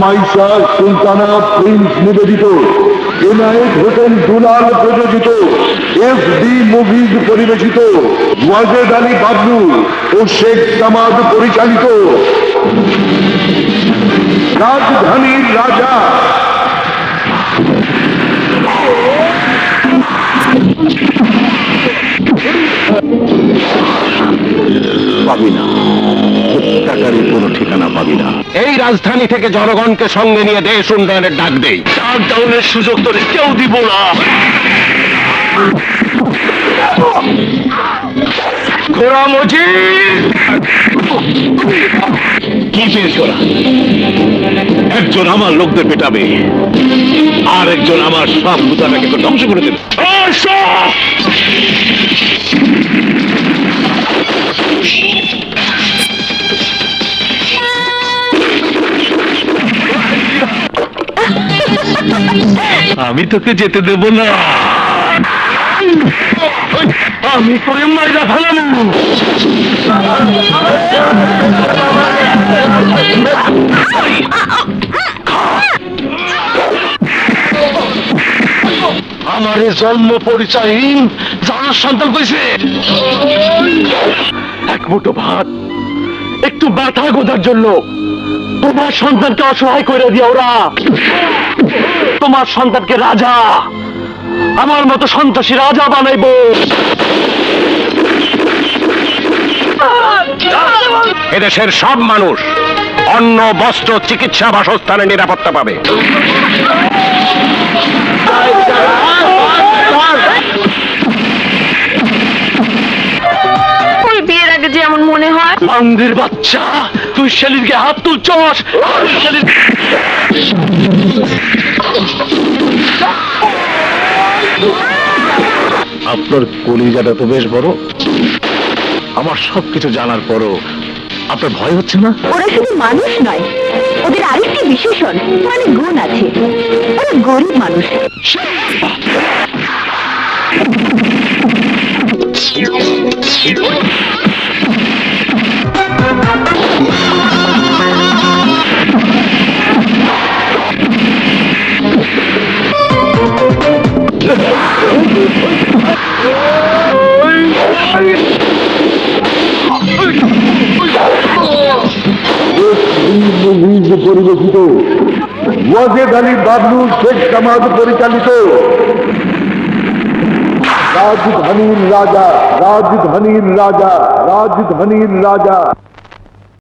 Maisha Sultana Prince নিবেদিত এনায়েত হোসেন দুলাল প্রযোজিত F D movies পরিবেশিত, ওয়াজেদ আলী বাবলু ও শেখ জামাদ পরিচালিত। রাজধানীর রাজা। পাবি হত্যাকারীর কোনো ঠিকানা পাবি না। এই রাজধানী থেকে জনগণকে সঙ্গে নিয়ে দেশ উন্নয়নের ডাক দেই। লকডাউনের সুযোগ তোর কেউ দিব না। ঘোড়া মজিদ! কি পেয়েছ ওরা? একজন আমার লোকদের পেটাবে আর একজন আমার সব ধ্বংস করে দেবে। আমি তোকে যেতে দেব না। আমি তোকে মাইরা ফেলাম আমার জন্ম পরিচয়হীন যার সন্তান কইছে। এক মুঠো ভাত, একটু ব্যথা গোদার জন্য। তোমার সন্তানকে অসহায় করে দিয়ে ওরা। তোমার সন্তানকে রাজা। আমার মতো সন্ত্রাসী রাজা বানাইবো। এদেশের সব মানুষ অন্ন বস্ত্র চিকিৎসা বাসস্থানে নিরাপত্তা পাবে। ওই বিয়ের আগে যে এমন মনে হয়? মন্দির বাচ্চা তুই শালিরকে হাত তুলছস? শালির আপনার কলিজাটা তো বেশ বড়। আমার সবকিছু জানার পরও আপনার ভয় হচ্ছে না? ওরা শুধু মানুষ নয় ওদের আরেকটি বিশেষণ মানে গুণ আছে। ওরা গরিব মানুষ। মুভিজ পরিবেশিত। ওয়াজেদ আলী বাবলু শেখ জামাদ পরিচালিত। রাজধানীর রাজা রাজধানীর রাজা রাজধানীর রাজা।